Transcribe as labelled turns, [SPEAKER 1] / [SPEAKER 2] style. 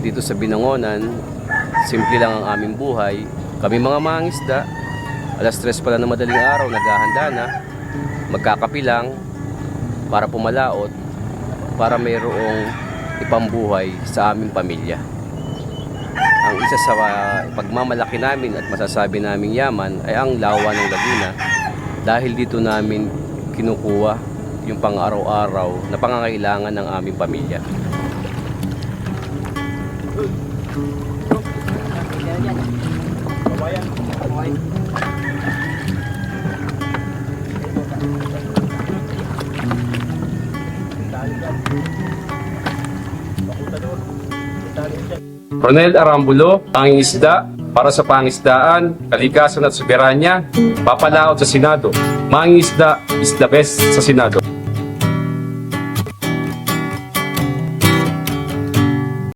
[SPEAKER 1] dito sa Binangonan, simple lang ang aming buhay. Kami mga mangisda, alas tres pala ng madaling araw, naghahanda na, magkakapi lang para pumalaot, para mayroong ipambuhay sa aming pamilya. Ang isa sa uh, pagmamalaki namin at masasabi naming yaman ay ang lawa ng Laguna dahil dito namin kinukuha yung pang-araw-araw na pangangailangan ng aming pamilya. Ronel Arambulo, tanging isda para sa pangisdaan, kalikasan at soberanya, papalaot sa Senado. Manging isda is the best sa Senado.